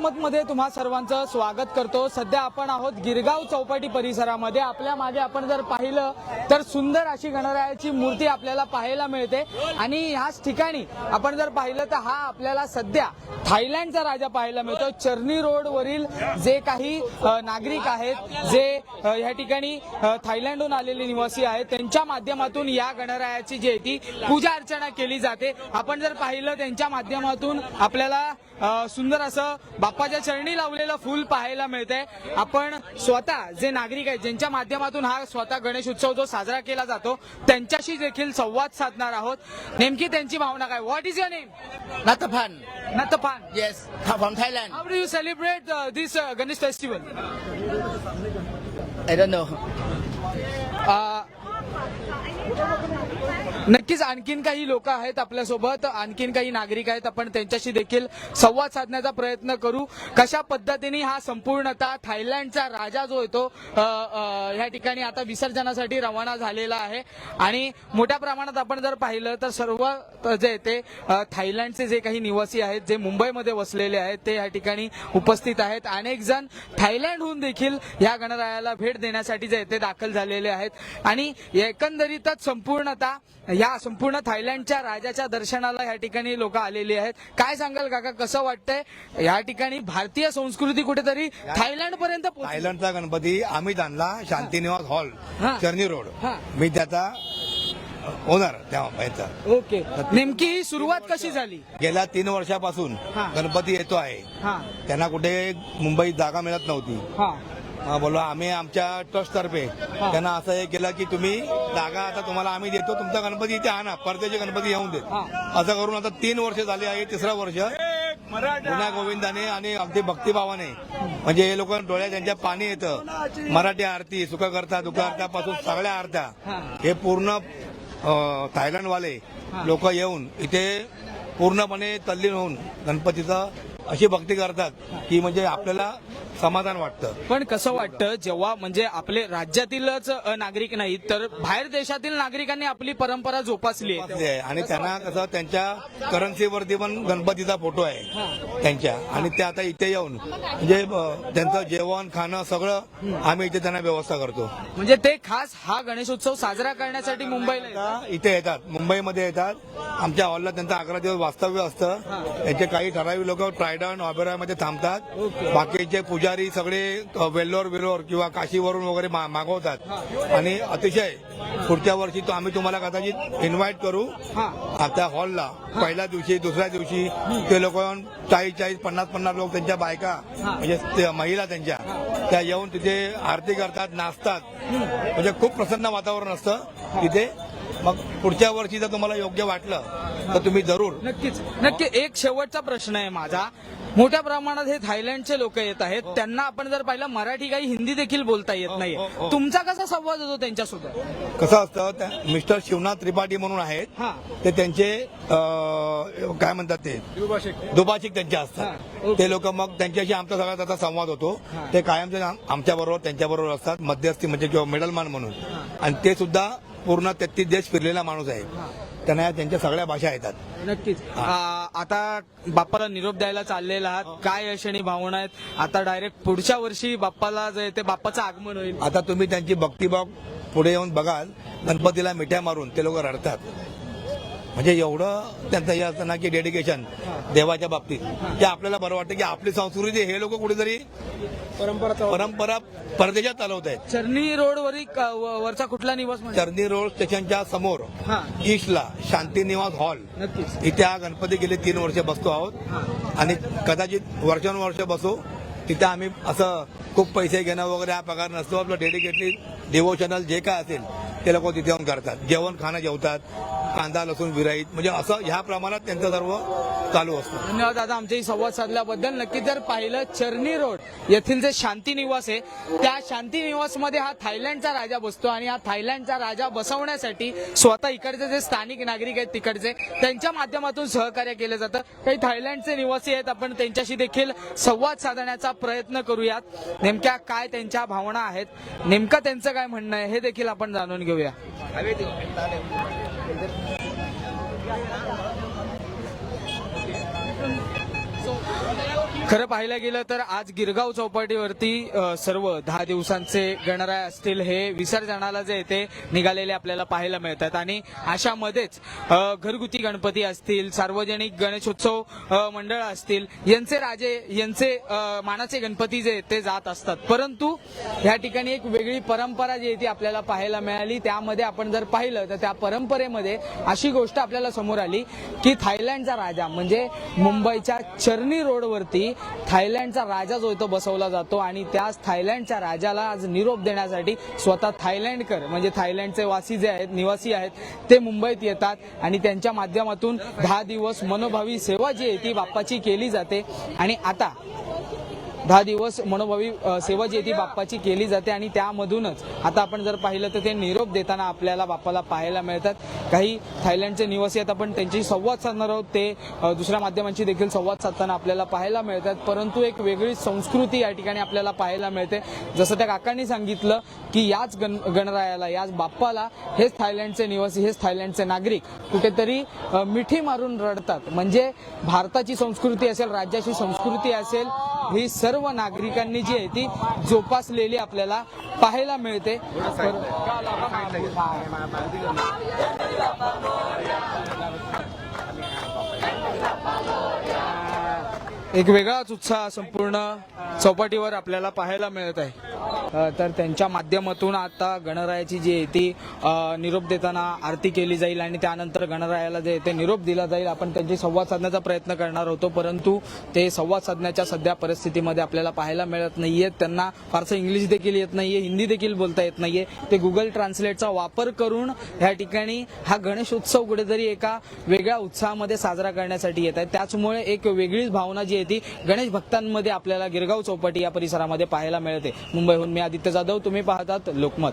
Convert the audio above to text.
लोकमतमध्ये तुम्हा सर्वांचं स्वागत करतो. सध्या आपण आहोत गिरगाव चौपाटी परिसरामध्ये. आपल्या मागे आपण जर पाहिलं तर सुंदर अशी गणरायाची मूर्ती आपल्याला पाहायला मिळते. आणि ह्याच ठिकाणी आपण जर पाहिलं तर हा आपल्याला सध्या थायलंडचा राजा पाहायला मिळतो. चर्नी रोड वरील जे काही नागरिक आहेत जे या ठिकाणी थायलंडहून आलेले निवासी आहेत त्यांच्या माध्यमातून या गणरायाची जी आहे ती पूजा अर्चना केली जाते. आपण जर पाहिलं त्यांच्या माध्यमातून आपल्याला सुंदर असं बाप्पाच्या चरणी लावलेलं फूल पाहायला मिळतंय आपण स्वतः जे नागरिक आहेत ज्यांच्या माध्यमातून हा स्वतः गणेश उत्सव जो साजरा केला जातो त्यांच्याशी देखील संवाद साधणार आहोत नेमकी त्यांची भावना काय what is your name Natapan. Natapan Yes, from Thailand. How do you celebrate this Ganesh festival I don't know. नक्कीच आणखीन काही लोक आहेत आपल्यासोबत आणखीन काही नागरिक आहेत. आपण त्यांच्याशी देखील संवाद साधण्याचा प्रयत्न करू. कशा पद्धतीने हा संपूर्णतः थायलंडचा राजा जो येतो ह्या ठिकाणी आता विसर्जनासाठी रवाना झालेला आहे. आणि मोठ्या प्रमाणात आपण जर पाहिलं तर सर्व जे ते थायलंडचे जे काही निवासी आहेत जे मुंबईमध्ये वसलेले आहेत ते या ठिकाणी उपस्थित आहेत. अनेक जण थायलंडहून देखील या गणरायाला भेट देण्यासाठी जे ते दाखल झालेले आहेत. आणि एकंदरीतच संपूर्णतः या संपूर्ण थायलंडच्या राजाच्या दर्शनाला या ठिकाणी लोक आलेली आहेत. काय सांगाल काका? कसं वाटतंय? या ठिकाणी भारतीय संस्कृती कुठेतरी थायलंड पर्यंत थायलंडचा गणपती आम्हीच आणला शांतिनिवास हॉल. चर्नी रोड. मी त्याचा ओनर तेव्हा ओके. नेमकी ही सुरुवात कशी झाली? गेल्या तीन वर्षापासून. गणपती येतो आहे. त्यांना कुठे मुंबईत जागा मिळत नव्हती. बोललो आम्ही आमच्या ट्रस्ट तर्फे त्यांना असं हे केलं की तुम्ही जागा आता तुम्हाला आम्ही देतो तुमचा गणपती इथे आणा परदेशी गणपती येऊन देत. असं करून आता तीन वर्ष झाली आहे तिसरं वर्ष. पुन्हा गोविंदाने आणि अगदी भक्तिभावाने म्हणजे हे लोक डोळ्यात त्यांच्या पाणी येतं. मराठी आरती सुख करता दुःखपासून सगळ्या आरत्या. हा. पूर्ण थायलंडवाले लोक येऊन इथे पूर्णपणे तल्लीन होऊन गणपतीचं अशी भक्ती करतात की म्हणजे आपल्याला समाधान वाटतं. पण कसं वाटतं जेव्हा म्हणजे आपले राज्यातीलच नागरिक नाहीत तर बाहेर देशातील नागरिकांनी आपली परंपरा जोपासली आहे. आणि त्यांना कसं त्यांच्या करन्सीवरती पण गणपतीचा फोटो आहे. त्यांच्या. आणि ते आता इथे येऊन म्हणजे त्यांचं जेवण खाणं सगळं आम्ही इथे त्यांना व्यवस्था करतो. म्हणजे ते खास हा गणेशोत्सव साजरा करण्यासाठी मुंबईला इथे येतात. मुंबईमध्ये येतात. आमच्या हॉलला त्यांचं अकरा दिवस वास्तव्य असतं. त्यांचे काही ठराविक लोक ट्रायडन ऑबेरामध्ये थांबतात. बाकीचे पुजारी सगळे वेल्लोर बिलोर किंवा काशीवरून वगैरे मा- मागवतात. आणि अतिशय पुढच्या वर्षी तो आम्ही तुम्हाला कदाचित इन्व्हाइट करू. हा. आता हॉलला पहिल्या दिवशी दुसऱ्या दिवशी ते लोक येऊन चाळीस चाळीस पन्नास पन्नास लोक त्यांच्या बायका म्हणजे महिला त्यांच्या त्या येऊन तिथे आरती करतात नाचतात. म्हणजे खूप प्रसन्न वातावरण असतं तिथे. मग पुढच्या वर्षी जर तुम्हाला योग्य वाटलं तर तुम्ही जरूर. नक्कीच. नक्की एक शेवटचा प्रश्न आहे माझा. मोठ्या प्रमाणात हे थायलंडचे लोक येत आहेत. त्यांना आपण जर पाहिलं मराठी काही हिंदी देखील बोलता येत हो, नाहीये. हो. तुमचा कसा संवाद होतो त्यांच्यासोबत? कसं असतं मिस्टर शिवनाथ त्रिपाठी म्हणून आहेत. हा. ते त्यांचे काय म्हणतात ते? दुभाषिक. त्यांचे हा, असतात. ते लोक मग त्यांच्याशी आमचा सगळा त्याचा संवाद होतो. ते कायम आमच्या बरोबर त्यांच्या बरोबर असतात. मध्यस्थी म्हणजे किंवा मिडलमॅन म्हणून. आणि ते सुद्धा पूर्ण तेहतीस देश फिरलेला माणूस आहे. त्यांना या त्यांच्या सगळ्या भाषा येतात. नक्कीच. आ, आता बाप्पाला निरोप द्यायला चाललेला आहात. काय यश आणि भावना आहेत? आता डायरेक्ट पुढच्या वर्षी बाप्पाला जे ते बाप्पाचं आगमन होईल. आता तुम्ही त्यांची भक्तिभाव पुढे येऊन बघाल. गणपतीला मिठ्या मारून ते लोक रडतात. म्हणजे एवढं त्यांचं हे असतं ना की डेडिकेशन देवाच्या बाबतीत. की आपल्याला बरं वाटतं की आपली संस्कृती हे लोक कुठेतरी परंपरा परंपरा परदेशात चालवत आहेत. चर्नी रोड वरील क- व- वरचा कुठला निवास म्हणजे? चर्नी रोड स्टेशनच्या समोर हा. ईस्टला शांतिनिवास हॉल. नक्कीच. इथे हा गणपती गेले तीन वर्ष बसतो आहोत. आणि कदाचित वर्षानुवर्ष बसू. तिथे आम्ही असं खूप पैसे घेणं वगैरे हा पगार नसतो. आपलं डेडिकेटली डिवोशनल जे काय असेल ते लोक तिथे येऊन करतात. जेवण खाणं जेवतात. कांदा लसूण विराईत म्हणजे असं ह्या प्रमाणात त्यांचं सर्व चालू असतं. धन्यवाद दादा आमच्याशी संवाद साधल्याबद्दल नक्की जर पाहिलं चर्नी रोड येथील जे शांती निवास आहे त्या शांती निवासमध्ये हा थायलंडचा राजा बसतो आणि हा थायलंडचा राजा बसवण्यासाठी स्वतः इकडचे जे स्थानिक नागरिक आहेत तिकडचे त्यांच्या माध्यमातून सहकार्य केलं जातं. काही थायलंडचे निवासी आहेत आपण त्यांच्याशी देखील संवाद साधण्याचा प्रयत्न करूयात. नेमक्या काय त्यांच्या भावना आहेत? नेमकं त्यांचं काय म्हणणं आहे हे देखील आपण जाणून घेऊया. Gracias. खरं पाहायला गेलं तर आज गिरगाव चौपाटीवरती सर्व दहा दिवसांचे गणराय असतील हे विसर्जनाला जे येते निघालेले आपल्याला पाहायला मिळतात. आणि अशामध्येच घरगुती गणपती असतील सार्वजनिक गणेशोत्सव मंडळ असतील यांचे राजे यांचे मानाचे गणपती जे ते जात असतात. परंतु या ठिकाणी एक वेगळी परंपरा जी आहे ती आपल्याला पाहायला मिळाली. त्यामध्ये आपण जर पाहिलं तर त्या परंपरेमध्ये अशी गोष्ट आपल्याला समोर आली की थायलंडचा राजा म्हणजे मुंबईच्या चर्नी रोडवरती थायलंडचा राजा जो आहे तो बसवला जातो आणि त्याच थायलंडच्या राजाला आज निरोप देण्यासाठी स्वतः थायलंडकर म्हणजे थायलंडचे वासी जे आहेत निवासी आहेत ते मुंबईत येतात आणि त्यांच्या माध्यमातून दहा दिवस मनोभावी सेवा जी आहे ती बाप्पाची केली जाते. आणि आता दहा दिवस मनोभावी सेवा जी ती बाप्पाची केली जाते आणि त्यामधूनच आता आपण जर पाहिलं तर ते निरोप देताना आपल्याला बाप्पाला पाहायला मिळतात. काही थायलंडचे निवासी आहेत आपण त्यांची संवाद साधणार आहोत. ते दुसऱ्या माध्यमांशी देखील संवाद साधताना आपल्याला पाहायला मिळतात. परंतु एक वेगळी संस्कृती या ठिकाणी आपल्याला पाहायला मिळते. जसं त्या काकांनी सांगितलं की याच गण गणरायाला याच बाप्पाला हेच थायलंडचे निवासी हेच थायलंडचे नागरिक कुठेतरी मिठी मारून रडतात. म्हणजे भारताची संस्कृती असेल राज्याची संस्कृती असेल ही सर्व नागरिकांनी जी आहे ती जोपासलेली आपल्याला पाहायला मिळते. एक वेगळाच उत्साह संपूर्ण चौपाटीवर आपल्याला पाहायला मिळत आहे. तर त्यांच्या माध्यमातून आता गणरायाची जी आहे ती निरोप देताना आरती केली जाईल आणि त्यानंतर गणरायाला जे ते निरोप दिला जाईल. आपण त्यांची संवाद साधण्याचा प्रयत्न करणार होतो परंतु ते संवाद साधण्याच्या सध्या परिस्थितीमध्ये आपल्याला पाहायला मिळत नाहीये. त्यांना फारसं इंग्लिश देखील येत नाहीये हिंदी देखील बोलता येत नाहीये. ते गुगल ट्रान्सलेटचा वापर करून ह्या ठिकाणी हा गणेशोत्सव कुठेतरी एका वेगळ्या उत्साहामध्ये साजरा करण्यासाठी येत आहे त्याचमुळे एक वेगळीच भावना जी आहे ती गणेश भक्तांमध्ये आपल्याला गिरगाव चौपाटी या परिसरामध्ये पाहायला मिळते. मुंबईहून मी आदित्य जाधव तुम्ही पाहतात लोकमत.